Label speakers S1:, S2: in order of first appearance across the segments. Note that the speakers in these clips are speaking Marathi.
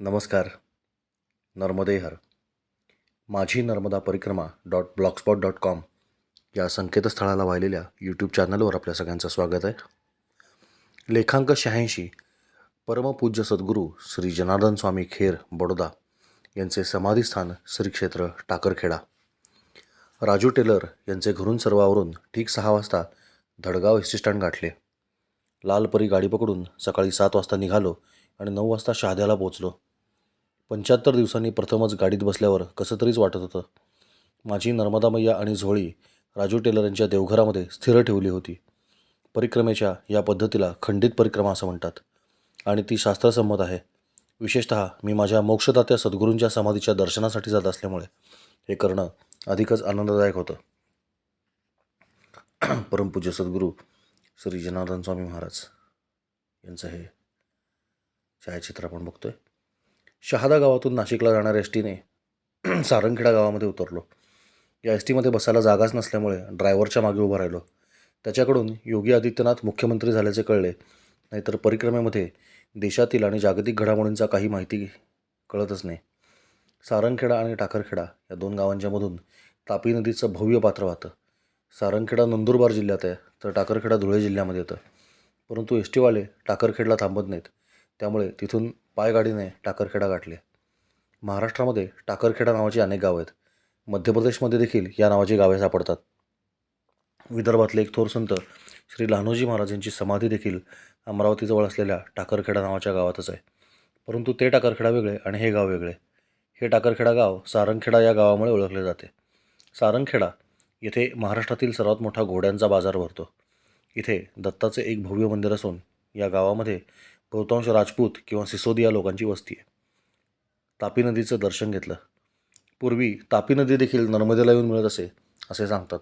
S1: नमस्कार. नर्मदेहर. माझी नर्मदा परिक्रमा डॉट ब्लॉगस्पॉट डॉट कॉम या संकेतस्थळाला वाहिलेल्या यूट्यूब चॅनलवर आपल्या सगळ्यांचं स्वागत आहे. लेखांक शहाऐंशी परमपूज्य सद्गुरू श्री जनार्दन स्वामी खेर बडोदा यांचे समाधीस्थान श्री क्षेत्र टाकरखेडा. राजू टेलर यांचे घरून सर्वावरून ठीक सहा वाजता धडगाव एस टी स्टँड गाठले. लालपरी गाडी पकडून सकाळी सात वाजता निघालो आणि नऊ वाजता शहाद्याला पोचलो पंच्याहत्तर दिवसांनी प्रथमच गाडीत बसल्यावर कसं तरीच वाटत होतं. माझी नर्मदा मैया आणि झोळी राजू टेलर यांच्या देवघरामध्ये स्थिर ठेवली होती. परिक्रमेच्या या पद्धतीला खंडित परिक्रमा असं म्हणतात. आणि ती शास्त्रसंमत आहे. विशेषत मी माझ्या मोक्षदात्या सद्गुरूंच्या समाधीच्या दर्शनासाठी जात असल्यामुळे हे करणं अधिकच आनंददायक होतं. परमपूज्य सद्गुरू श्री जनार्दन स्वामी महाराज यांचं हे छायाचित्र आपण बघतोय. शहादा गावातून नाशिकला जाणाऱ्या एस टीने सारंगखेडा गावामध्ये उतरलो. या एस टीमध्ये बसायला जागाच नसल्यामुळे ड्रायव्हरच्या मागे उभा राहिलो. त्याच्याकडून योगी आदित्यनाथ मुख्यमंत्री झाल्याचे कळले. नाहीतर परिक्रमेमध्ये देशातील आणि जागतिक घडामोडींचा काही माहिती कळतच नाही. सारंगखेडा आणि टाकरखेडा या दोन गावांच्यामधून तापी नदीचं भव्य पात्र वाहतं. सारंगखेडा नंदुरबार जिल्ह्यात आहे तर टाकरखेडा धुळे जिल्ह्यामध्ये येतं. परंतु एस टीवाले टाकरखेडला थांबत नाहीत. त्यामुळे तिथून पायगाडीने टाकरखेडा गाठले. महाराष्ट्रामध्ये टाकरखेडा नावाची अनेक गावं आहेत. मध्य प्रदेशमध्ये देखील या नावाची गावे सापडतात. विदर्भातले एक थोर संत श्री लहानोजी महाराज यांची समाधी देखील अमरावतीजवळ असलेल्या टाकरखेडा नावाच्या गावातच आहे. परंतु ते टाकरखेडा वेगळे आणि हे गाव वेगळे. हे टाकरखेडा गाव सारंगखेडा या गावामुळे ओळखले जाते. सारंगखेडा येथे महाराष्ट्रातील सर्वात मोठा घोड्यांचा बाजार भरतो. इथे दत्ताचे एक भव्य मंदिर असून या गावामध्ये बहुतांश राजपूत किंवा सिसोदिया लोकांची वस्ती आहे. तापी नदीचं दर्शन घेतलं. पूर्वी तापी नदी देखील नर्मदेला येऊन मिळत असे असे सांगतात.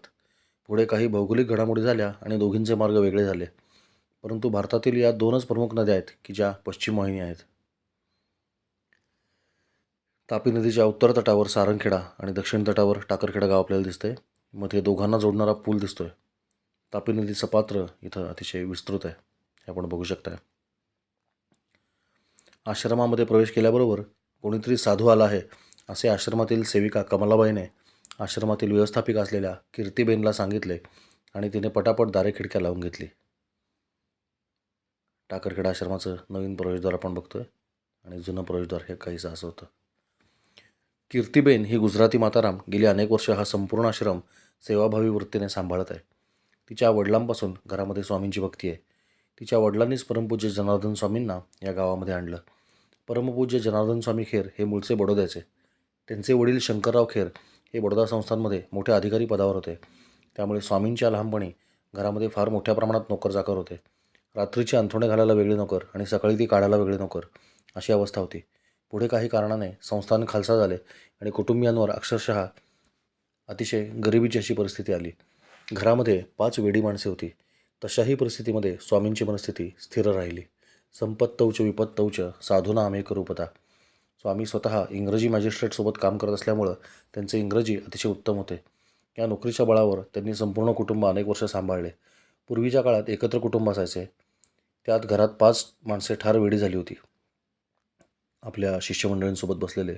S1: पुढे काही भौगोलिक घडामोडी झाल्या आणि दोघींचे मार्ग वेगळे झाले. परंतु भारतातील या दोनच प्रमुख नद्या आहेत की ज्या पश्चिम वाहिनी आहेत. तापी नदीच्या उत्तर तटावर सारंगखेडा आणि दक्षिण तटावर टाकरखेडा गाव आपल्याला दिसतंय. मध्ये दोघांना जोडणारा पूल दिसतोय. तापी नदीचं पात्र इथं अतिशय विस्तृत आहे. हे आपण बघू शकताय. आश्रमामध्ये प्रवेश केल्याबरोबर कोणीतरी साधू आला आहे असे आश्रमातील सेविका कमलाबाईने आश्रमातील व्यवस्थापिका असलेल्या कीर्तीबेनला सांगितले आणि तिने पटापट दारे खिडक्या लावून घेतली. टाकरखेडा आश्रमाचं नवीन प्रवेशद्वार आपण बघतोय आणि जुनं प्रवेशद्वार हे काहीसं असं होतं. कीर्तीबेन ही गुजराती माताराम गेली अनेक वर्ष हा संपूर्ण आश्रम सेवाभावी वृत्तीने सांभाळत आहे. तिच्या वडिलांपासून घरामध्ये स्वामींची भक्ती आहे. तिच्या वडिलांनीच परमपूज्य जनार्दन स्वामींना या गावामध्ये आणलं. परमपूज्य जनार्दन स्वामी खेर हे मूळचे बडोद्याचे. त्यांचे वडील शंकरराव खेर हे बडोदा संस्थांमध्ये मोठे अधिकारी पदावर होते. त्यामुळे स्वामींच्या लहानपणी घरामध्ये फार मोठ्या प्रमाणात नोकरचाकर होते. रात्रीचे अंथरुणे घालायला वेगळे नोकर आणि सकाळी ती काढायला वेगळे नोकर अशी अवस्था होती. पुढे काही कारणाने संस्थान खालसा झाले आणि कुटुंबियांवर अक्षरशः अतिशय गरिबीची अशी परिस्थिती आली. घरामध्ये पाच वेडी माणसे होती. तशाही परिस्थितीमध्ये स्वामींची मनस्थिती स्थिर राहिली. संपत्तौच विपत्तौच साधूना आमेक रूपता स्वामी स्वतः इंग्रजी मॅजिस्ट्रेटसोबत काम करत असल्यामुळं त्यांचे इंग्रजी अतिशय उत्तम होते. या नोकरीच्या बळावर त्यांनी संपूर्ण कुटुंब अनेक वर्ष सांभाळले. पूर्वीच्या काळात एकत्र कुटुंब असायचे. त्यात घरात पाच माणसे ठार वेडी झाली होती. आपल्या शिष्यमंडळींसोबत बसलेले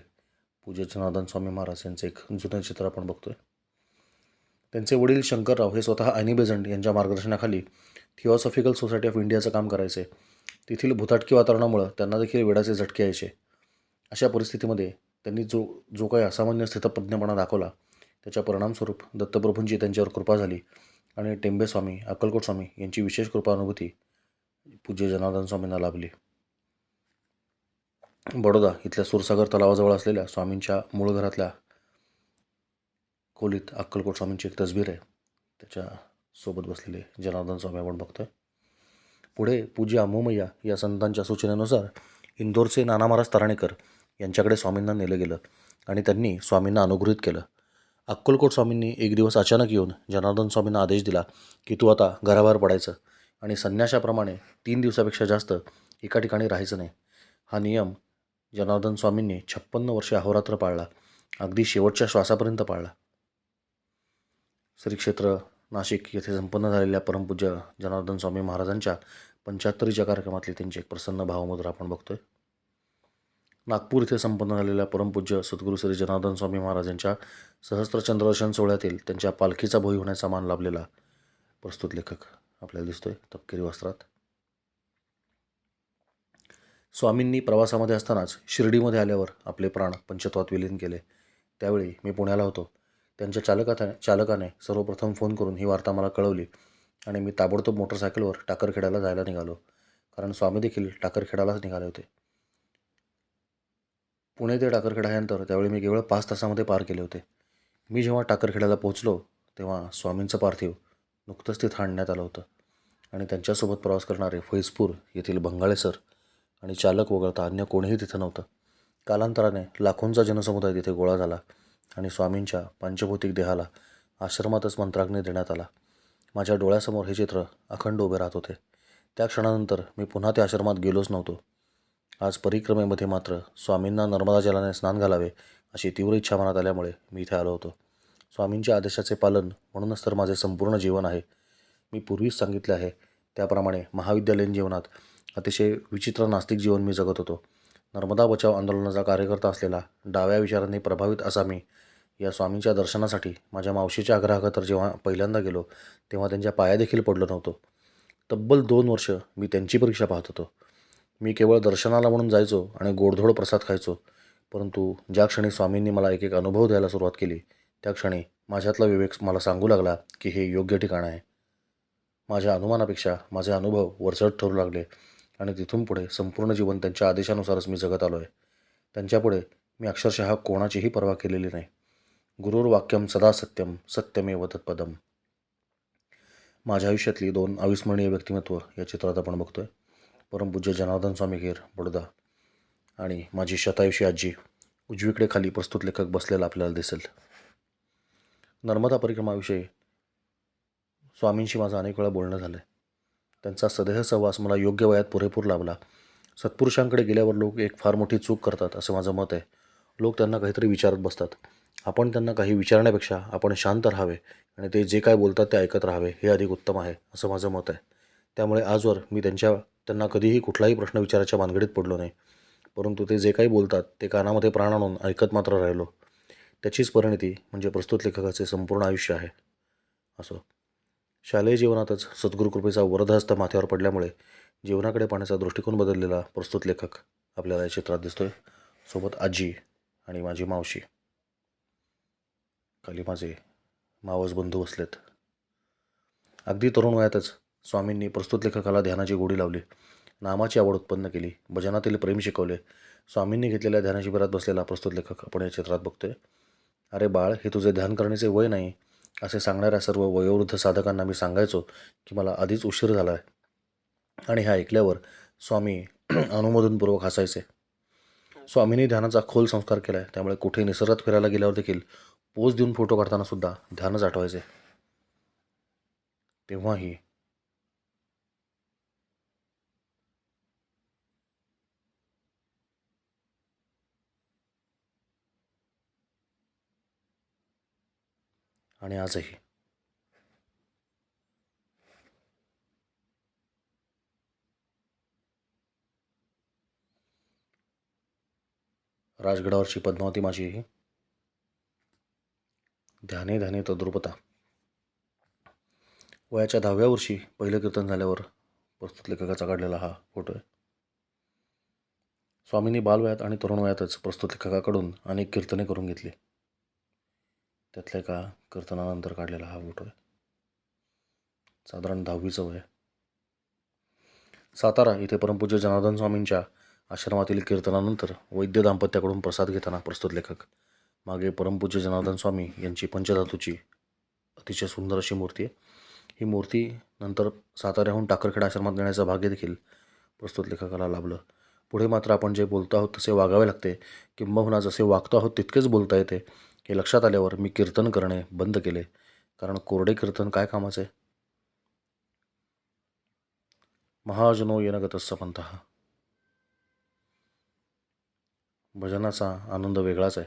S1: पूज्य जनार्दन स्वामी महाराज यांचे एक जुनं चित्र आपण बघतोय. त्यांचे वडील शंकरराव हे स्वतः अॅनी बेझंट यांच्या मार्गदर्शनाखाली थिओसॉफिकल सोसायटी ऑफ इंडियाचं काम करायचे. तेथील भुताटकी वातावरणामुळं त्यांना देखील वेडाचे झटके यायचे. अशा परिस्थितीमध्ये त्यांनी जो जो काही असामान्य स्थितप्रज्ञपणा दाखवला त्याच्या परिणामस्वरूप दत्तप्रभूंची त्यांच्यावर कृपा झाली आणि टेंबे स्वामी अक्कलकोट स्वामी यांची विशेष कृपानुभूती पूज्य जनार्दन स्वामींना लाभली. बडोदा इथल्या सुरसागर तलावाजवळ असलेल्या स्वामींच्या मूळ घरातल्या खोलीत अक्कलकोट स्वामींची एक तसबीर आहे. त्याच्या सोबत बसलेले जनार्दन स्वामी आपण बघतोय. पुढे पूज्य अमोमय्या या संतांच्या सूचनेनुसार इंदोरचे नाना महाराज तराणेकर यांच्याकडे स्वामींना नेलं गेलं आणि त्यांनी स्वामींना अनुगृहित केलं. अक्कलकोट स्वामींनी एक दिवस अचानक येऊन जनार्दन स्वामींना आदेश दिला की तू आता घराबाहेर पडायचं आणि संन्याशाप्रमाणे तीन दिवसापेक्षा जास्त एका ठिकाणी राहायचं नाही. हा नियम जनार्दन स्वामींनी छप्पन्न वर्षे अहोरात्र पाळला अगदी शेवटच्या श्वासापर्यंत पाळला. श्री क्षेत्र नाशिक येथे संपन्न झालेल्या परमपूज्य जनार्दन स्वामी महाराजांच्या पंच्याहत्तरीच्या कार्यक्रमातली त्यांची एक प्रसन्न भावमुद्रा आपण बघतोय. नागपूर इथे संपन्न झालेल्या परमपूज्य सद्गुरू श्री जनार्दन स्वामी महाराज यांच्या सहस्त्रचंद्रदर्शन सोहळ्यातील त्यांच्या पालखीचा भोई होण्याचा मान लाभलेला प्रस्तुत लेखक आपल्याला दिसतोय तपकिरी वस्त्रात. स्वामींनी प्रवासामध्ये असतानाच शिर्डीमध्ये आल्यावर आपले प्राण पंचत्वात विलीन केले. त्यावेळी मी पुण्याला होतो. त्यांच्या चालकाने चालकाने सर्वप्रथम फोन करून ही वार्ता मला कळवली. आणि मी ताबडतोब मोटरसायकलवर टाकरखेड्याला जायला निघालो. कारण स्वामी देखील टाकरखेडालाच निघाले होते. पुणे ते टाकरखेडा हे त्यावेळी मी केवळ पाच तासामध्ये पार केले होते. मी जेव्हा टाकरखेड्याला पोहोचलो तेव्हा स्वामींचं पार्थिव नुकतंच तिथं आणण्यात आलं होतं. आणि त्यांच्यासोबत प्रवास करणारे फैजपूर येथील बंगाळे सर आणि चालक वगळता अन्य कोणीही तिथं नव्हतं. कालांतराने लाखोंचा जनसमुदाय तिथे गोळा झाला आणि स्वामींच्या पंचभौतिक देहाला आश्रमातच मंत्राग्नी देण्यात आला. माझ्या डोळ्यासमोर हे चित्र अखंड उभे राहत होते. त्या क्षणानंतर मी पुन्हा त्या आश्रमात गेलोच नव्हतो. आज परिक्रमेमध्ये मात्र स्वामींना नर्मदा जलाने स्नान घालावे अशी तीव्र इच्छा मनात आल्यामुळे मी इथे आलो होतो. स्वामींच्या आदेशाचे पालन म्हणूनच तर माझे संपूर्ण जीवन आहे. मी पूर्वीच सांगितले आहे. त्याप्रमाणे महाविद्यालयीन जीवनात अतिशय विचित्र नास्तिक जीवन मी जगत होतो. नर्मदा बचाव आंदोलनाचा कार्यकर्ता असलेला डाव्या विचारांनी प्रभावित असा मी या स्वामींच्या दर्शनासाठी माझ्या मावशीच्या आग्रहाखातर जेव्हा पहिल्यांदा गेलो तेव्हा त्यांच्या पायादेखील पडलो नव्हतो. तब्बल दोन वर्ष मी त्यांची परीक्षा पाहत होतो. मी केवळ दर्शनाला म्हणून जायचो आणि गोडधोड प्रसाद खायचो परंतु ज्या क्षणी स्वामींनी मला एक एक अनुभव द्यायला सुरुवात केली त्या क्षणी माझ्यातला विवेक मला सांगू लागला की हे योग्य ठिकाण आहे. माझ्या अनुमानापेक्षा माझे अनुभव वरचढ ठरू लागले आणि तिथून पुढे संपूर्ण जीवन त्यांच्या आदेशानुसारच मी जगत आलो आहे त्यांच्यापुढे मी अक्षरशः कोणाचीही पर्वा केलेली नाही. गुरुर्वाक्यम सदा सत्यम सत्यमेव तत्पदम. माझ्या आयुष्यातली दोन अविस्मरणीय व्यक्तिमत्व या चित्रात आपण बघतोय. परमपूज्य जनार्दन स्वामी घेर बडोदा. आणि माझी शतायुषी आजी उजवीकडे खाली प्रस्तुत लेखक बसलेला आपल्याला दिसेल. नर्मदा परिक्रमाविषयी स्वामींशी माझं अनेक वेळा बोलणं झालं आहे त्यांचा सदेह सहवास मला योग्य वयात पुरेपूर लाभला. सत्पुरुषांकडे गेल्यावर लोक एक फार मोठी चूक करतात असं माझं मत आहे. लोक त्यांना काहीतरी विचारत बसतात. आपण त्यांना काही विचारण्यापेक्षा आपण शांत राहावे आणि ते जे काय बोलतात ते ऐकत राहावे हे अधिक उत्तम आहे असं माझं मत आहे. त्यामुळे आजवर मी त्यांच्या त्यांना कधीही कुठलाही प्रश्न विचाराच्या भानगडीत पडलो नाही. परंतु ते जे काही बोलतात ते कानामध्ये प्राण आणून ऐकत मात्र राहिलो. त्याचीच परिणिती म्हणजे प्रस्तुत लेखकाचे संपूर्ण आयुष्य आहे. असो. शालेय जीवनातच सद्गुरुकृपेचा वरदहस्त माथ्यावर पडल्यामुळे जीवनाकडे पाहण्याचा दृष्टिकोन बदललेला प्रस्तुत लेखक आपल्याला या चित्रात दिसतोय. सोबत आजी आणि माझी मावशी. खाली माझे मावस बंधू बसलेत. अगदी तरुण वयातच स्वामींनी प्रस्तुत लेखकाला ध्यानाची गोडी लावली. नामाची आवड उत्पन्न केली. भजनातील प्रेम शिकवले. स्वामींनी घेतलेल्या ध्यान शिबिरात बसलेला प्रस्तुत लेखक आपण या चित्रात बघतोय. अरे बाळ हे तुझे ध्यान करण्याचे वय नाही असे सांगणाऱ्या सर्व वयोवृद्ध साधकांना मी सांगायचो की मला आधीच उशीर झाला आहे आणि हे ऐकल्यावर स्वामी अनुमोदनपूर्वक हसायचे. स्वामींनी ध्यानाचा खोल संस्कार केला आहे त्यामुळे कुठे निसर्गात फिरायला गेल्यावर देखील पोज देऊन फोटो काढताना सुद्धा ध्यानच आठवायचे. तेव्हाही आणि आजही. राजगडावरची पद्मावती माझी. ही ध्याने ध्याने तद्रुपता वयाच्या दहाव्या वर्षी पहिलं कीर्तन झाल्यावर प्रस्तुत लेखकाचा काढलेला हा फोटो आहे. स्वामींनी बालवयात आणि तरुण वयातच प्रस्तुत लेखकाकडून अनेक कीर्तने करून घेतली. त्यातल्या एका कीर्तनानंतर काढलेला हा फोटो आहे. साधारण दहावीचं वय सातारा इथे परमपूज्य जनार्दन स्वामींच्या आश्रमातील कीर्तनानंतर वैद्य दाम्पत्याकडून प्रसाद घेताना प्रस्तुत लेखक. मागे परमपूज्य जनार्दन स्वामी यांची पंचधातूची अतिशय सुंदर अशी मूर्ती आहे. ही मूर्ती नंतर साताऱ्याहून टाकरखेड आश्रमात नेण्याचं भाग्य देखील प्रस्तुत लेखकाला लाभलं. पुढे मात्र आपण जे बोलतो आहोत तसे वागावे लागते. किंबहुना जसे वागतो आहोत तितकेच बोलता येते. हे लक्षात आल्यावर मी कीर्तन करणे बंद केले. कारण कोरडे कीर्तन काय कामाचे? महाजनो येनगतस्स पंथ भजनाचा आनंद वेगळाच आहे.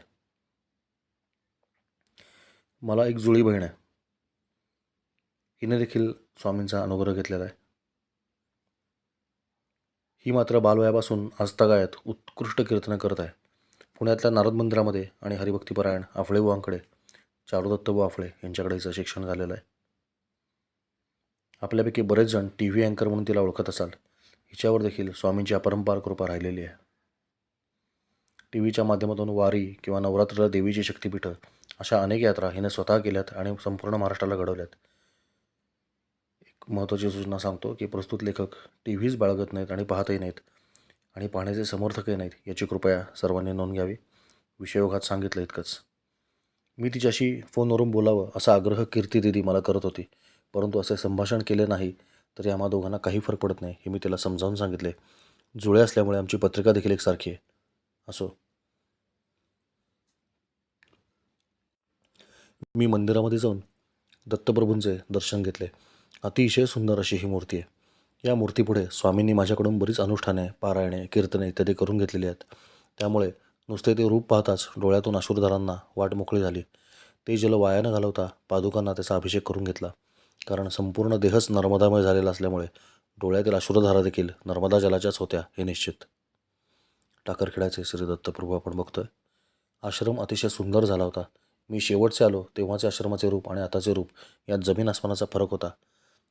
S1: मला एक जुळी बहीण आहे. हिने देखील स्वामींचा अनुग्रह घेतलेला आहे. ही मात्र बालवयापासून आजतागायत उत्कृष्ट कीर्तनं करत आहे. पुण्यातल्या नारद मंदिरामध्ये आणि हरिभक्तीपरायण आफळेबुवांकडे चारुदत्त बुवा आफळे यांच्याकडे हिचं शिक्षण झालेलं आहे. आपल्यापैकी बरेच जण टी व्ही अँकर म्हणून तिला ओळखत असाल. हिच्यावर देखील स्वामींची अपरंपार कृपा राहिलेली आहे. टी व्हीच्या माध्यमातून वारी किंवा नवरात्र देवीची शक्तीपीठं अशा अनेक यात्रा हिने स्वतः केल्यात आणि संपूर्ण महाराष्ट्राला घडवल्यात. एक महत्त्वाची सूचना सांगतो की प्रस्तुत लेखक टी व्हीच बाळगत नाहीत आणि पाहतही नाहीत आणि पाहण्याचे समर्थकही नाहीत याची कृपया सर्वांनी नोंद घ्यावी. विषयोगात सांगितलं इतकंच. मी तिच्याशी फोनवरून बोलावं असा आग्रह कीर्ती दिदी मला करत होती. परंतु असे संभाषण केले नाही तरी आम्हा दोघांना काही फरक पडत नाही हे मी तिला समजावून सांगितले. जुळे असल्यामुळे आमची पत्रिका देखील एकसारखी आहे. असो. मी मंदिरामध्ये जाऊन दत्तप्रभूंचे दर्शन घेतले. अतिशय सुंदर अशी ही मूर्ती आहे. या मूर्तीपुढे स्वामींनी माझ्याकडून बरीच अनुष्ठाने पारायणे कीर्तने इत्यादी करून घेतलेली आहेत. त्यामुळे नुसते ते रूप पाहताच डोळ्यातून अश्रुधारांना वाट मोकळी झाली. ते जल वाया न घालवता पादुकांना त्याचा अभिषेक करून घेतला. कारण संपूर्ण देहच नर्मदामय झालेला असल्यामुळे डोळ्यातील आशुरधारा देखील नर्मदा जलाच्याच होत्या हे निश्चित. टाकरखेड्याचे श्री दत्तप्रभू आपण बघतोय. आश्रम अतिशय सुंदर झाला होता. मी शेवटचे आलो तेव्हाचे आश्रमाचे रूप आणि आताचे रूप यात जमीन आसमानाचा फरक होता.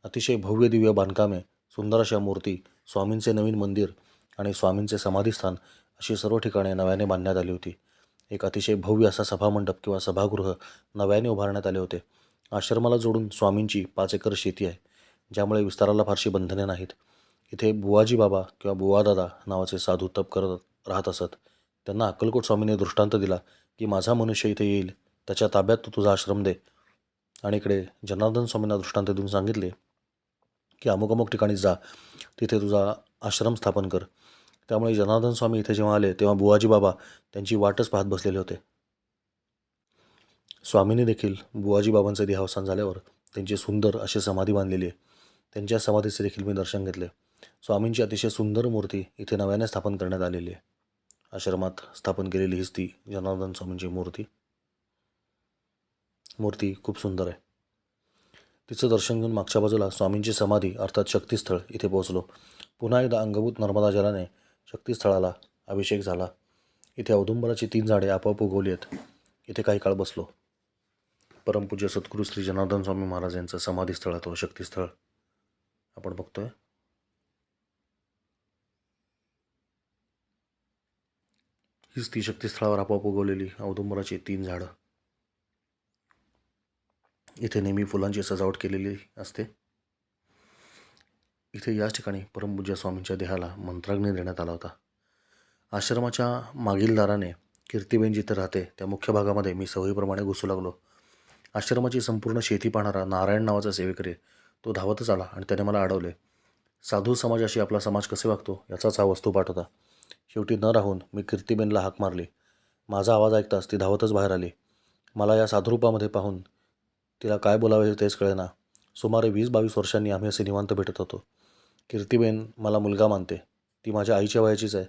S1: अतिशय भव्य दिव्य बांधकामे सुंदर अशा मूर्ती स्वामींचे नवीन मंदिर आणि स्वामींचे समाधीस्थान अशी सर्व ठिकाणे नव्याने बांधण्यात आली होती. एक अतिशय भव्य असा सभामंडप किंवा सभागृह नव्याने उभारण्यात आले होते. आश्रमाला जोडून स्वामींची पाच एकर शेती आहे ज्यामुळे विस्ताराला फारशी बंधने नाहीत. इथे बुवाजी बाबा किंवा बुवादादा नावाचे साधू तप करत राहत असत. त्यांना अक्कलकोट स्वामींनी दृष्टांत दिला की माझा मनुष्य इथे येईल त्याच्या ताब्यात तू तुझा आश्रम दे. आणि इकडे जनार्दन स्वामींना दृष्टांत देऊन सांगितले की अमुक अमुक ठिकाणी जा. तिथे तुझा आश्रम स्थापन कर. त्यामुळे जनार्दन स्वामी इथे जेव्हा आले तेव्हा बुवाजी बाबा त्यांची वाटच पाहत बसलेले होते. स्वामींनी देखील बुवाजी बाबांचे देहावसान झाल्यावर त्यांची सुंदर अशी समाधी बांधलेली आहे. त्यांच्या समाधीचे देखील मी दर्शन घेतले. स्वामींची अतिशय सुंदर मूर्ती इथे नव्याने स्थापन करण्यात आलेली आहे. आश्रमात स्थापन केलेली हीच ती जनार्दन स्वामींची मूर्ती. मूर्ती खूप सुंदर आहे. तिचं दर्शन घेऊन मागच्या बाजूला स्वामींची समाधी अर्थात शक्तिस्थळ इथे पोहोचलो. पुन्हा एकदा अंगभूत नर्मदा जलाने शक्तिस्थळाला अभिषेक झाला. इथे औदुंबराची तीन झाडे आपोआप उगवली आहेत. इथे काही काळ बसलो. परमपूज्य सद्गुरू श्री जनार्दन स्वामी महाराज यांचं समाधीस्थळ अथवा शक्तिस्थळ. आपण बघतोय. हीच ती शक्तिस्थळावर आपोआप उगवलेली औदुंबराची तीन झाडं. इथे नेहमी फुलांची सजावट केलेली असते. इथे याच ठिकाणी परमपूज्य स्वामींच्या देहाला मंत्राग्नी देण्यात आला होता. आश्रमाच्या मागील दाराने कीर्तीबेन जिथे राहते त्या मुख्य भागामध्ये मी सवयीप्रमाणे घुसू लागलो. आश्रमाची संपूर्ण शेती पाहणारा नारायण नावाचा सेवेकरी तो धावतच आला आणि त्याने मला अडवले. साधू समाजाशी आपला समाज कसे वागतो याचाच हा वस्तूपाठ होता. शेवटी न राहून मी कीर्तीबेनला हाक मारली. माझा आवाज ऐकताच ती धावतच बाहेर आली. मला या साधुरूपामध्ये पाहून तिला काय बोलावे तेच कळेना. सुमारे वीस बावीस वर्षांनी आम्ही असे निवांत भेटत होतो. कीर्तीबेन मला मुलगा मानते. ती माझ्या आईच्या वयाचीच आहे.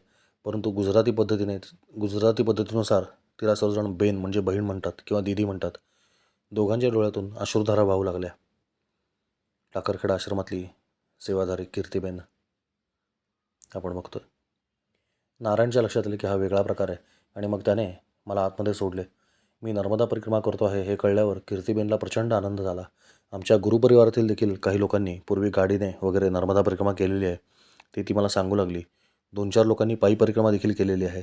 S1: परंतु गुजराती पद्धतीने गुजराती पद्धतीनुसार तिला सर्वजण बेन म्हणजे बहीण म्हणतात किंवा दिदी म्हणतात. दोघांच्या डोळ्यातून अश्रुधारा वाहू लागल्या. टाकरखेडा आश्रमातली सेवाधारी कीर्तीबेन. आपण बघतोय. नारायणच्या लक्षात आले की हा वेगळा प्रकार आहे. आणि मग त्याने मला आतमध्ये सोडले. मी नर्मदा परिक्रमा करतो आहे हे कळल्यावर कीर्तीबेनला प्रचंड आनंद झाला. आमच्या गुरुपरिवारातील देखील काही लोकांनी पूर्वी गाडीने वगैरे नर्मदा परिक्रमा केलेली आहे. ती ती मला सांगू लागली. दोन चार लोकांनी पायी परिक्रमा देखील केलेली आहे.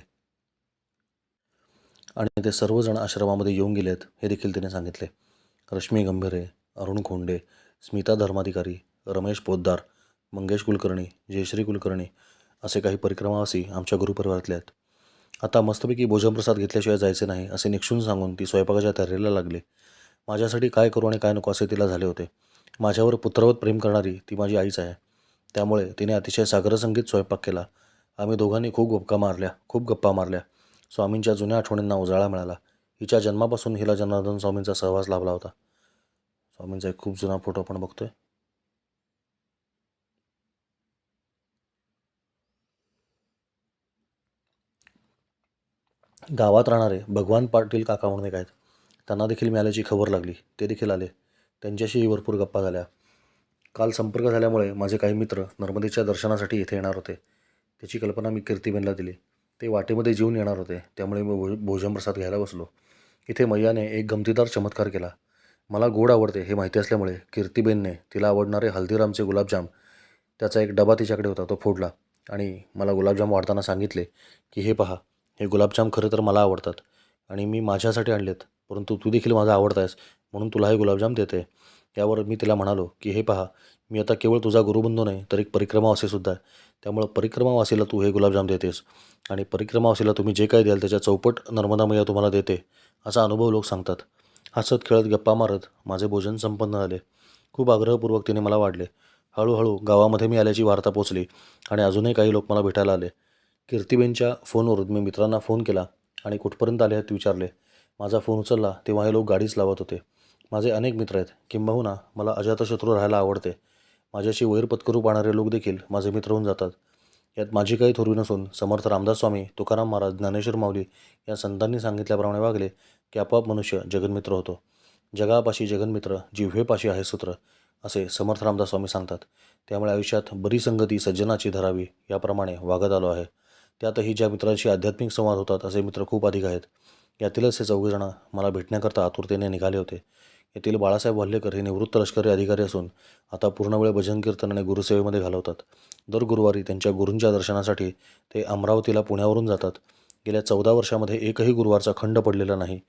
S1: आणि ते सर्वजण आश्रमामध्ये येऊन गेले आहेत हे देखील तिने सांगितले. रश्मी गंभीरे अरुण खोंडे स्मिता धर्माधिकारी रमेश पोद्दार मंगेश कुलकर्णी जयश्री कुलकर्णी असे काही परिक्रमावासी आमच्या गुरुपरिवारातले आहेत. आता मस्तपैकी भोजनप्रसाद घेतल्याशिवाय जायचे नाही असे निक्षून सांगून ती स्वयंपाकाच्या तयारीला लागली. माझ्यासाठी काय करू आणि काय नको असे तिला झाले होते. माझ्यावर पुत्रवत प्रेम करणारी ती माझी आईच आहे. त्यामुळे तिने अतिशय सागरसंगीत स्वयंपाक केला. आम्ही दोघांनी खूप गप्पा मारल्या खूप गप्पा मारल्या. स्वामींच्या जुन्या आठवणींना उजाळा मिळाला. हिच्या जन्मापासून हिला जनार्दन स्वामींचा सहवास लाभला होता. स्वामींचा एक खूप जुना फोटो आपण बघतोय. गावात राहणारे भगवान पाटील काका म्हणून एक आहेत. त्यांना देखील मिळाल्याची खबर लागली. ते देखील आले. त्यांच्याशीही भरपूर गप्पा झाल्या. काल संपर्क झाल्यामुळे माझे काही मित्र नर्मदेच्या दर्शनासाठी इथे येणार होते. त्याची कल्पना मी कीर्तीबेनला दिली. ते वाटेमध्ये जेवून येणार होते. त्यामुळे मी भो भोजन प्रसाद घ्यायला बसलो. इथे मैयाने एक गमतीदार चमत्कार केला. मला गोड आवडते हे माहिती असल्यामुळे कीर्तीबेनने तिला आवडणारे हल्दीरामचे गुलाबजाम त्याचा एक डबा तिच्याकडे होता तो फोडला. आणि मला गुलाबजाम वाढताना सांगितले की हे पहा हे गुलाबजाम खरं तर मला आवडतात आणि मी माझ्यासाठी आणलेत परंतु तू देखील माझा आवडता आहेस म्हणून तुला हे गुलाबजाम देते. यावर मी तिला म्हणालो की हे पहा मी आता केवळ तुझा गुरुबंधू नाही तर एक परिक्रमावासीसुद्धा आहे. त्यामुळं परिक्रमावासीला तू हे गुलाबजाम देतेस आणि परिक्रमावासीला तुम्ही जे काही द्याल त्याच्या चौपट नर्मदा मैया तुम्हाला देते असा अनुभव लोक सांगतात. हसत खेळत गप्पा मारत माझे भोजन संपन्न झाले. खूप आग्रहपूर्वक तिने मला वाढले. हळूहळू गावामध्ये मी आल्याची वार्ता पोचली आणि अजूनही काही लोक मला भेटायला आले. कीर्तीबेनच्या फोनवरून मी मित्रांना फोन केला आणि कुठपर्यंत आले आहेत विचारले. माझा फोन उचलला तेव्हा हे लोक गाडीच लावत होते. माझे अनेक मित्र आहेत. किंबहुना मला अजातशत्रू राहायला आवडते. माझ्याशी वैर पत्करू पाहणारे लोक देखील माझे मित्र होऊन जातात. यात माझी काही थोरवी नसून समर्थ रामदास स्वामी तुकाराम महाराज ज्ञानेश्वर माऊली या संतांनी सांगितल्याप्रमाणे वागले की आपोआप मनुष्य जगनमित्र होतो. जगापाशी जगनमित्र जिव्हेपाशी आहे सूत्र असे समर्थ रामदास स्वामी सांगतात. त्यामुळे आयुष्यात बरी संगती सज्जनाची धरावी याप्रमाणे वागत आलो आहे. त्यातही ज्या मित्रांशी आध्यात्मिक संवाद होतात असे मित्र खूप अधिक आहेत. यातीलच हे चौघेजण मला भेटण्याकरता आतुरतेने निघाले होते. येथील बाळासाहेब वाल्हेकर हे निवृत्त लष्करी अधिकारी असून आता पूर्ण वेळ भजन कीर्तन आणि गुरुसेवेमध्ये घालवतात. दर गुरुवारी त्यांच्या गुरूंच्या दर्शनासाठी ते अमरावतीला पुण्यावरून जातात. गेल्या चौदा वर्षामध्ये एकही गुरुवारचा खंड पडलेला नाही.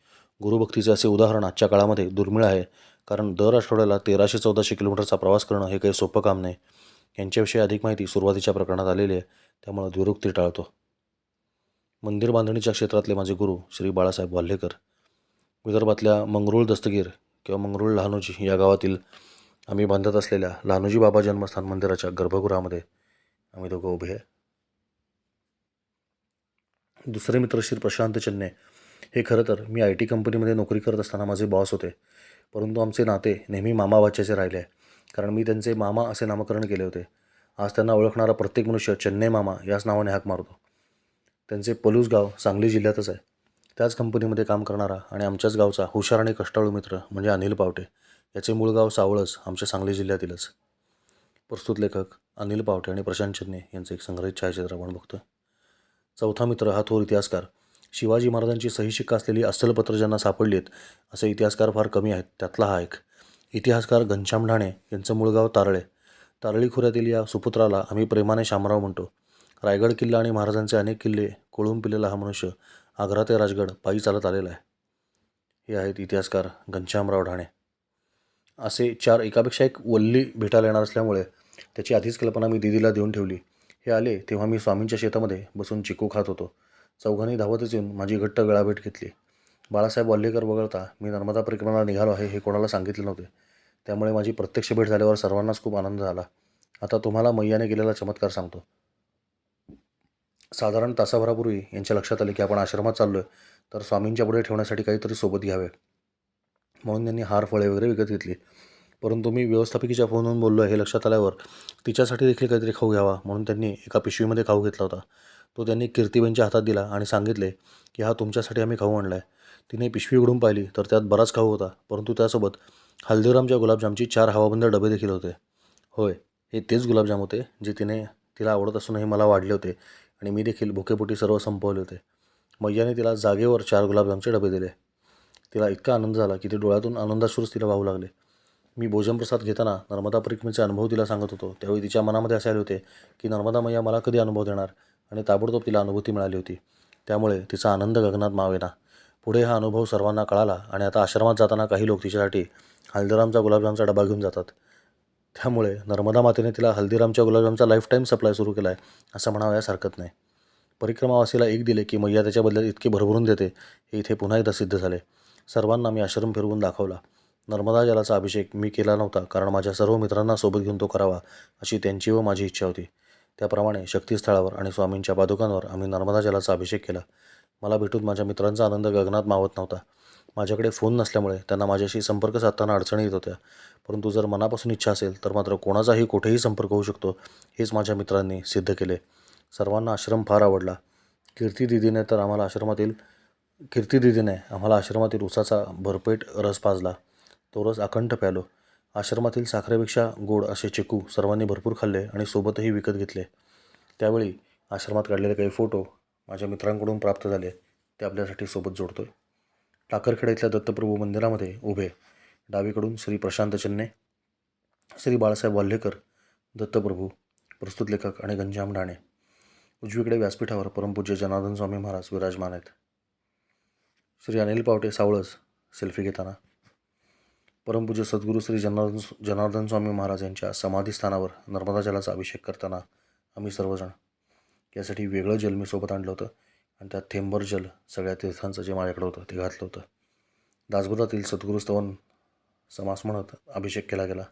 S1: गुरुभक्तीचे असे उदाहरण आजच्या काळामध्ये दुर्मिळ आहे. कारण दर आठवड्याला तेराशे चौदाशे किलोमीटरचा प्रवास करणं हे काही सोपं काम नाही. यांच्याविषयी अधिक माहिती सुरुवातीच्या प्रकरणात आलेली आहे. त्यामुळे द्विरुक्ती टाळतो. मंदिर बांधणीच्या क्षेत्रातले माझे गुरु श्री बाळासाहेब वाल्हेकर. विदर्भातल्या मंगरुळ दस्तगीर किंवा मंगरुळ लहानोजी या गावातील आम्ही बांधत असलेल्या लहानोजी बाबा जन्मस्थान मंदिराच्या गर्भगृहामध्ये आम्ही दोघं उभे आहे. दुसरे मित्र श्री प्रशांत चन्ने हे खरं तर मी आय टी कंपनीमध्ये नोकरी करत असताना माझे बॉस होते. परंतु आमचे नाते नेहमी मामा वाच्याचे राहिले आहे. कारण मी त्यांचे मामा असे नामकरण केले होते. आज त्यांना ओळखणारा प्रत्येक मनुष्य चेन्नई मामा याच नावाने हाक मारतो. त्यांचे पलूस गाव सांगली जिल्ह्यातच आहे. त्याच कंपनीमध्ये काम करणारा आणि आमच्याच गावचा हुशार आणि कष्टाळू मित्र म्हणजे अनिल पावटे याचे मूळ गाव सावळच आमच्या सांगली जिल्ह्यातीलच. प्रस्तुत लेखक अनिल पावटे आणि प्रशांत चन्ने यांचं एक संग्रहित छायाचित्र आपण बघतो चौथा मित्र हा थोर इतिहासकार. शिवाजी महाराजांची सही शिक्का असलेली अस्सलपत्र ज्यांना सापडलीत असे इतिहासकार फार कमी आहेत त्यातला हा एक. इतिहासकार घनश्याम ढाणे यांचं मूळ गाव तारळे. तारळी खोऱ्यातील या सुपुत्राला आम्ही प्रेमाने शामराव म्हणतो. रायगड किल्ला आणि महाराजांचे अनेक किल्ले कोळून पिलेला हा मनुष्य आग्रा ते राजगड पायी चालत आलेला आहे. हे आहेत इतिहासकार घनश्यामराव ढाणे. असे चार एकापेक्षा एक वल्ली भेटायला येणार असल्यामुळे त्याची आधीच कल्पना मी दिदीला देऊन ठेवली. हे आले तेव्हा मी स्वामींच्या शेतामध्ये बसून चिकू खात होतो. चौघांनी धावतच येऊन माझी घट्ट गळाभेट घेतली. बाळासाहेब वाल्हेकर वगळता मी नर्मदा परिक्रमाला निघालो आहे हे कोणाला सांगितले नव्हते. त्यामुळे माझी प्रत्यक्ष भेट झाल्यावर सर्वांनाच खूप आनंद झाला. आता तुम्हाला मैयाने केलेला चमत्कार सांगतो. साधारण तासाभरापूर्वी यांच्या लक्षात आले की आपण आश्रमात चाललो आहे तर स्वामींच्या पुढे ठेवण्यासाठी काहीतरी सोबत घ्यावे. म्हणून त्यांनी हार फळे वगैरे विकत घेतली. परंतु मी व्यवस्थापिकेच्या फोनवरून बोललो आहे हे लक्षात आल्यावर तिच्यासाठी देखील काहीतरी खाऊ घ्यावा म्हणून त्यांनी एका पिशवीमध्ये खाऊ घेतला होता. तो त्यांनी कीर्तीबेनच्या हातात दिला आणि सांगितले की हा तुमच्यासाठी आम्ही खाऊ आणला आहे तिने पिशवी उघडून पाहिली तर त्यात बराच खाऊ होता परंतु त्यासोबत हल्दीरामच्या गुलाबजामची चार हवाबंद डबे देखील होते. होय हे तेच गुलाबजाम होते जे तिने तिला आवडत असूनही मला वाढले होते. आणि मी देखील भुकेपोटी सर्व संपवले होते. मैयाने तिला जागेवर चार गुलाबजामचे डबे दिले. तिला इतका आनंद झाला की ते डोळ्यातून आनंदाश्रूच तिला वाहू लागले. मी भोजनप्रसाद घेताना नर्मदा परिक्रमेचे अनुभव तिला सांगत होतो. त्यावेळी तिच्या मनामध्ये असे आले होते की नर्मदा मैया मला कधी अनुभव देणार आणि ताबडतोब तिला अनुभूती मिळाली होती. त्यामुळे तिचा आनंद गगनात मावेना. पुढे हा अनुभव सर्वांना कळाला आणि आता आश्रमात जाताना काही लोक तिच्यासाठी हल्दरामचा गुलाबजामचा डबा घेऊन जातात. त्यामुळे नर्मदा मातेने तिला हल्दीरामच्या गुलाबजामचा लाईफ टाईम सप्लाय सुरू केला आहे असं म्हणावयास हरकत नाही. परिक्रमावासीला एक दिले की मैया त्याच्या बदल्यात इतके भरभरून देते हे इथे पुन्हा एकदा सिद्ध झाले. सर्वांना मी आश्रम फिरवून दाखवला. नर्मदा जलाचा अभिषेक मी केला नव्हता कारण माझ्या सर्व मित्रांना सोबत घेऊन तो करावा अशी त्यांची व माझी इच्छा होती. त्याप्रमाणे शक्तीस्थळावर आणि स्वामींच्या पादुकांवर आम्ही नर्मदा जलाचा अभिषेक केला. मला भेटून माझ्या मित्रांचा आनंद गगनात मावत नव्हता. माझ्याकडे फोन नसल्यामुळे त्यांना माझ्याशी संपर्क साधताना अडचणी येत होत्या. परंतु जर मनापासून इच्छा असेल तर मात्र कोणाचाही कुठेही संपर्क होऊ शकतो हेच माझ्या मित्रांनी सिद्ध केले. सर्वांना आश्रम फार आवडला. कीर्ती दिदीने तर आम्हाला आश्रमातील कीर्ती दिदीने आम्हाला आश्रमातील उसाचा भरपेट रस पाजला. तो रस अखंड प्यालो. आश्रमातील साखरेपेक्षा गोड असे चिकू सर्वांनी भरपूर खाल्ले आणि सोबतही विकत घेतले. त्यावेळी आश्रमात काढलेले काही फोटो माझ्या मित्रांकडून प्राप्त झाले. ते आपल्यासाठी सोबत जोडतो आहे टाकरखेडा इथल्या दत्तप्रभू मंदिरामध्ये उभे. डावीकडून श्री प्रशांत चन्ने श्री बाळासाहेब वाल्हेकर दत्तप्रभू प्रस्तुत लेखक आणि घनश्याम ढाणे. उजवीकडे व्यासपीठावर परमपूज्य जनार्दन स्वामी महाराज विराजमान आहेत. श्री अनिल पावटे सावळस सेल्फी घेताना. परमपूज्य सद्गुरू श्री जनार्दन जनार्दन स्वामी महाराज यांच्या समाधीस्थानावर नर्मदा जलाचा अभिषेक करताना आम्ही सर्वजण यासाठी वेगळं जल मी सोबत आणलं होतं. आणि त्यात थेंबर जल सगळ्या तीर्थांचं जे माझ्याकडं होतं ते घातलं होतं. दासबोधातील सद्गुरुस्तवन समास म्हणत अभिषेक केला गेला.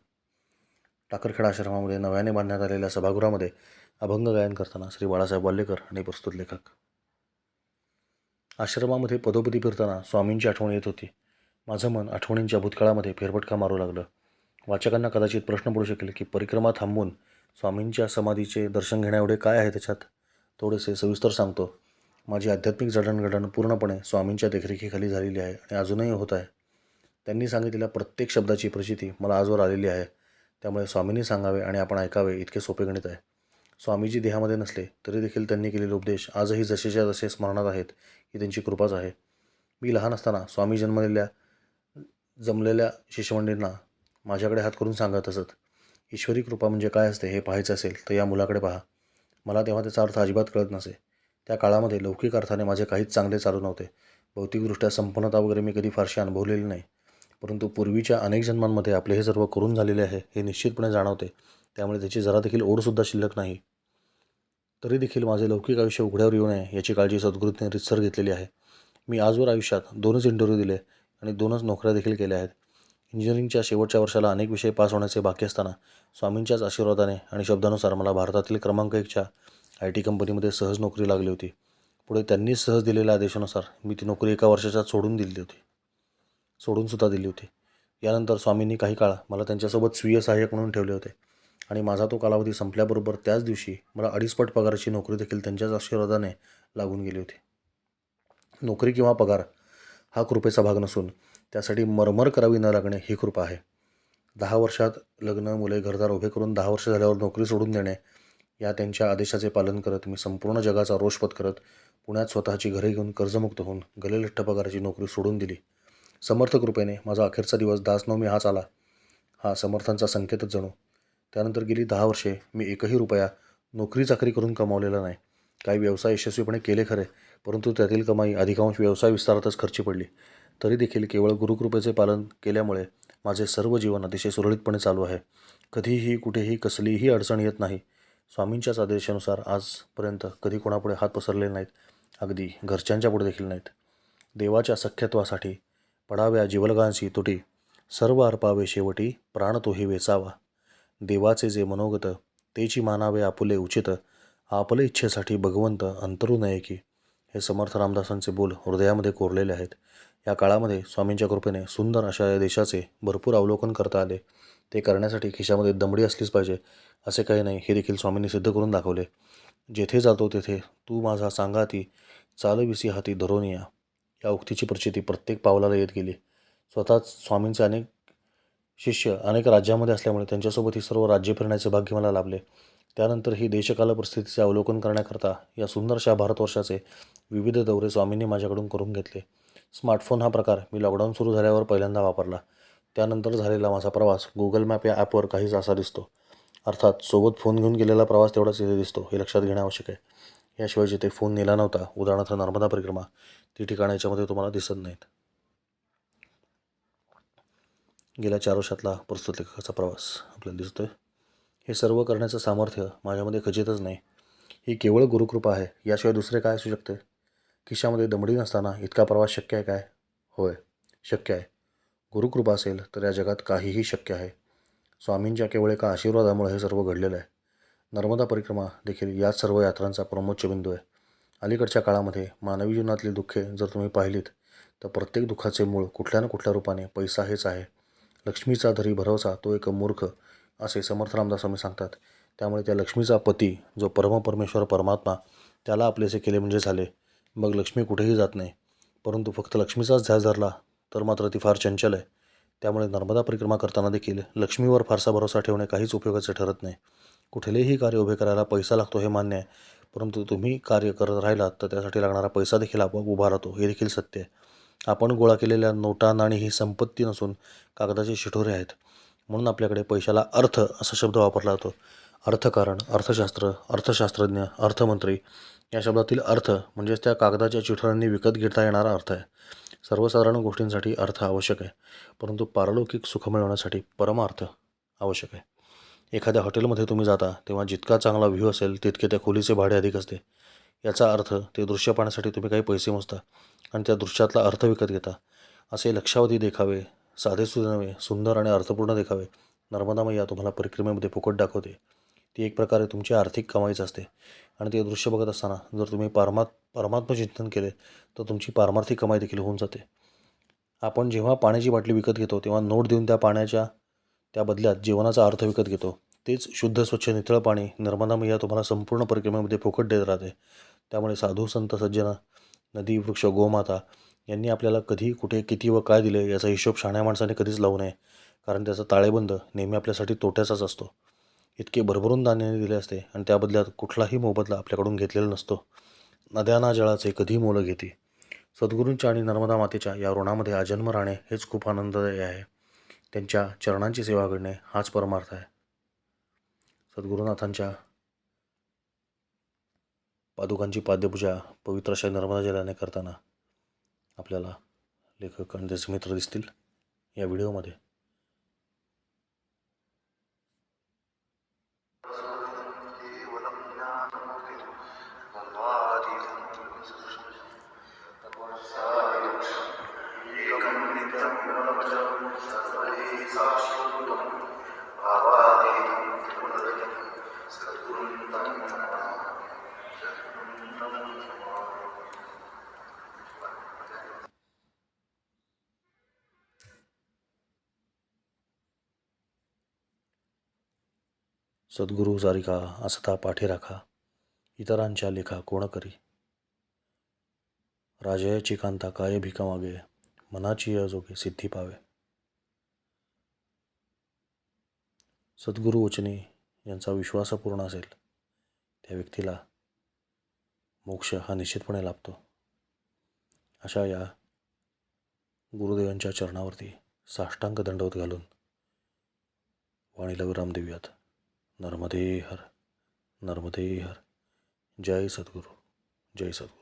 S1: टाकरखेडा आश्रमामध्ये नव्याने बांधण्यात आलेल्या सभागृहामध्ये अभंग गायन करताना श्री बाळासाहेब वाल्लेकर आणि प्रस्तुत लेखक. आश्रमामध्ये पदोपदी फिरताना स्वामींची आठवण येत होती. माझं मन आठवणींच्या भूतकाळामध्ये फेरफटका मारू लागलं. वाचकांना कदाचित प्रश्न पडू शकेल की परिक्रमा थांबून स्वामींच्या समाधीचे दर्शन घेण्याएवढे काय आहे त्याच्यात? थोडेसे सविस्तर सांगतो. माझी आध्यात्मिक जडणघडण पूर्णपणे स्वामींच्या देखरेखीखाली झालेली आहे आणि अजूनही होत आहे. त्यांनी सांगितलेल्या प्रत्येक शब्दाची प्रचिती मला आजवर आलेली आहे. त्यामुळे स्वामींनी सांगावे आणि आपण ऐकावे इतके सोपे गणित आहे. स्वामीजी देहामध्ये नसले तरी देखील त्यांनी केलेले उपदेश आजही जसेच्या जसे स्मरणात आहेत ही त्यांची कृपाच आहे. मी लहान असताना स्वामी जन्मलेल्या जमलेल्या शिष्यमंडळींना माझ्याकडे हात करून सांगत असत. ईश्वरी कृपा म्हणजे काय असते हे पाहायचं असेल तर या मुलाकडे पहा. मला तेव्हा त्याचा अर्थ अजिबात कळत नसे. त्या काळामध्ये लौकिक अर्थाने माझे काहीच चांगले चालू नव्हते. भौतिकदृष्ट्या संपन्नता वगैरे मी कधी फारशी अनुभवलेली नाही. परंतु पूर्वीच्या अनेक जन्मांमध्ये आपले हे सर्व करून झालेले आहे हे निश्चितपणे जाणवते. त्यामुळे त्याची जरा देखील ओढसुद्धा शिल्लक नाही. तरी देखील माझे लौकिक आयुष्य उघड्यावर येऊ नये याची काळजी सद्गुरूने रितसर घेतलेली आहे. मी आजवर आयुष्यात दोनच इंटरव्ह्यू दिले आणि दोनच नोकऱ्या देखील केल्या आहेत. इंजिनिअरिंगच्या शेवटच्या वर्षाला अनेक विषय पास होण्याचे बाकी असताना स्वामींच्याच आशीर्वादाने आणि शब्दानुसार मला भारतातील क्रमांक एकच्या आय टी कंपनीमध्ये सहज नोकरी लागली होती. पुढे त्यांनी सहज दिलेल्या आदेशानुसार मी ती नोकरी एका वर्षाच्या सोडून दिली होती. सोडूनसुद्धा दिली होती. यानंतर स्वामींनी काही काळ मला त्यांच्यासोबत स्वीय सहाय्यक म्हणून ठेवले होते. आणि माझा तो कालावधी संपल्याबरोबर त्याच दिवशी मला अडीचपट पगाराची नोकरी देखील त्यांच्याच आशीर्वादाने लागून गेली होती. नोकरी किंवा पगार हा कृपेचा भाग नसून त्यासाठी मरमर करावी न लागणे ही कृपा आहे. दहा वर्षात लग्न मुले घरदार उभे करून दहा वर्ष झाल्यावर नोकरी सोडून देणे या त्यांच्या आदेशाचे पालन करत मी संपूर्ण जगाचा रोषपत करत पुण्यात स्वतःची घरे घेऊन कर्जमुक्त होऊन गलेलठ्ठ पगाराची नोकरी सोडून दिली. समर्थ कृपेने माझा अखेरचा दिवस दासनवमी हाच आला. हा समर्थांचा संकेतच जणू. त्यानंतर गेली दहा वर्षे मी एकही रुपया नोकरी चाकरी करून कमावलेला नाही. काही व्यवसाय यशस्वीपणे केले खरे परंतु त्यातील कमाई अधिकांश व्यवसाय विस्तारातच खर्ची पडली. तरी देखील केवळ गुरुकृपेचे पालन केल्यामुळे माझे सर्व जीवन अतिशय सुरळीतपणे चालू आहे. कधीही कुठेही कसलीही अडचण येत नाही. स्वामींच्याच आदेशानुसार आजपर्यंत कधी कोणापुढे हात पसरले नाहीत अगदी घरच्यांच्या पुढे देखील नाहीत. देवाच्या सख्यत्वासाठी पडाव्या जीवलगांशी तुटी सर्व अर्पावे शेवटी प्राण तोही वेचावा. देवाचे जे मनोगत तेची मानावे आपुले उचित आपले इच्छेसाठी भगवंत अंतरू नये की हे समर्थ रामदासांचे बोल हृदयामध्ये कोरलेले आहेत. या काळामध्ये स्वामींच्या कृपेने सुंदर अशा या देशाचे भरपूर अवलोकन करता आले. ते करण्यासाठी खिशामध्ये दमडी असलीच पाहिजे असे काही नाही. हे देखील स्वामींनी सिद्ध करून दाखवले. जेथे जातो तेथे तू माझा सांगा ती चालविसी हाती धरोनिया या. या उक्तीची प्रचिती प्रत्येक पावलाला येत गेली. स्वतःच स्वामींचे अनेक शिष्य अनेक राज्यामध्ये असल्यामुळे त्यांच्यासोबत ही सर्व राज्य फिरण्याचे भाग्य मला लाभले. त्यानंतर ही देशकाल परिस्थितीचे अवलोकन करण्याकरता या सुंदरशा भारतवर्षाचे विविध दौरे स्वामींनी माझ्याकडून करून घेतले. स्मार्टफोन हा प्रकार मी लॉकडाऊन सुरू झाल्यावर पहिल्यांदा वापरला. त्यानंतर झालेला माझा प्रवास गुगल मॅप या ॲपवर काहीच असा दिसतो. अर्थात सोबत फोन घेऊन गेलेला प्रवास तेवढाच इथे दिसतो हे लक्षात घेणे आवश्यक आहे. याशिवाय जिथे फोन नेला नव्हता उदाहरणार्थ नर्मदा परिक्रमा ती ठिकाणं याच्यामध्ये तुम्हाला दिसत नाहीत. गेल्या चार वर्षातला प्रस्तुत लेखकाचा प्रवास आपल्याला दिसतोय. हे सर्व करण्याचं सामर्थ्य माझ्यामध्ये खचितच नाही. ही केवळ गुरुकृपा आहे याशिवाय दुसरे काय असू शकते? खिशामध्ये दमडी नसताना इतका प्रवास शक्य आहे काय? होय शक्य आहे. गुरुकृपा असेल तर या जगात काहीही शक्य आहे. स्वामींच्या केवळ एका आशीर्वादामुळे हे सर्व घडलेलं आहे. नर्मदा परिक्रमा देखील याच सर्व यात्रांचा प्रमोच्च बिंदू आहे. अलीकडच्या काळामध्ये मानवी जीवनातली दुःखे जर तुम्ही पाहिलीत तर प्रत्येक दुःखाचे मूळ कुठल्या ना कुठल्या रूपाने पैसा हेच आहे. लक्ष्मीचा धरी भरवसा तो एक मूर्ख असे समर्थ रामदास स्वामी सांगतात. त्यामुळे त्या लक्ष्मीचा पती जो परमपरमेश्वर परमात्मा त्याला आपलेसे केले म्हणजे झाले. मग लक्ष्मी कुठेही जात नाही. परंतु फक्त लक्ष्मीचाच ध्यास धरला तर मात्र ती फार चंचल आहे. त्यामुळे नर्मदा परिक्रमा करताना देखील लक्ष्मीवर फारसा भरोसा ठेवणे काहीच उपयोगाचे ठरत नाही. कुठलेही कार्य उभे करायला पैसा लागतो हे मान्य आहे. परंतु तुम्ही कार्य करत राहिलात तर त्यासाठी लागणारा पैसा देखील आपोआप उभा राहतो हे देखील सत्य आहे. आपण गोळा केलेल्या नोटा नाणी ही संपत्ती नसून कागदाचे शिठोरे आहेत. म्हणून आपल्याकडे पैशाला अर्थ असा शब्द वापरला जातो. अर्थकारण अर्थशास्त्र अर्थशास्त्रज्ञ अर्थमंत्री या शब्दातील अर्थ म्हणजेच त्या कागदाच्या चिठोऱ्यांनी विकत घेता येणारा अर्थ आहे. सर्वसाधारण गोष्टींसाठी अर्थ आवश्यक आहे परंतु पारलौकिक सुख मिळवण्यासाठी परमार्थ आवश्यक आहे. एखाद्या हॉटेलमध्ये तुम्ही जाता तेव्हा जितका चांगला व्ह्यू असेल तितके त्या खोलीचे भाडे अधिक असते. याचा अर्थ ते दृश्य पाहण्यासाठी तुम्ही काही पैसे मोजता आणि त्या दृश्यातला अर्थ विकत घेता. असे लक्षावधी देखावे साधेसुधे नव्हे सुंदर आणि अर्थपूर्ण देखावे नर्मदा मैया तुम्हाला परिक्रमेमध्ये फुकट दाखवते. ती एक प्रकारे तुमची आर्थिक कमाईच असते. आणि ते दृश्य बघत असताना जर तुम्ही पारमात परमात्म चिंतन केले तर तुमची पारमार्थिक कमाई देखील होऊन जाते. आपण जेव्हा पाण्याची बाटली विकत घेतो तेव्हा नोट देऊन त्या पाण्याच्या त्या बदल्यात जीवनाचा अर्थ विकत घेतो. तेच शुद्ध स्वच्छ नितळ पाणी नर्मदा मैया तुम्हाला संपूर्ण परिक्रमेमध्ये फुकट देत राहते. त्यामुळे साधू संत सज्जन नदी वृक्ष गोमाता यांनी आपल्याला कधी कुठे किती व काय दिले याचा हिशोब शाण्या माणसाने कधीच लावू नये. कारण त्याचा ताळेबंद नेहमी आपल्यासाठी तोट्याचाच असतो. इतके भरभरून दाण्याने दिले असते आणि त्या बदल्यात कुठलाही मोबदला आपल्याकडून घेतलेला नसतो. नद्याना जळाचे कधी मोल घेते? सद्गुरूंच्या आणि नर्मदा मातेच्या या ऋणामध्ये आजन्म राहणे हेच खूप आनंददायी आहे. त्यांच्या चरणांची सेवा करणे हाच परमार्थ आहे. सद्गुरुनाथांच्या पादुकांची पाद्यपूजा पवित्र अशा नर्मदा जलाने करताना आपल्याला लेखक आणि त्याचे मित्र दिसतील या व्हिडिओमध्ये. सद्गुरू सारिका असता पाठी राखा इतरांच्या लेखा कोण करी? राजयाची कांता काय भिका मागे मनाची अजोगे सिद्धी पावे. सद्गुरू वचनी यांचा विश्वास पूर्ण असेल त्या व्यक्तीला मोक्ष हा निश्चितपणे लाभतो. अशा या गुरुदेवांच्या चरणावरती साष्टांग दंडवत घालून वाणीला विराम देऊयात. नर्मदे हर नर्मदे हर। जय सद्गुरू जय सद्गुरू।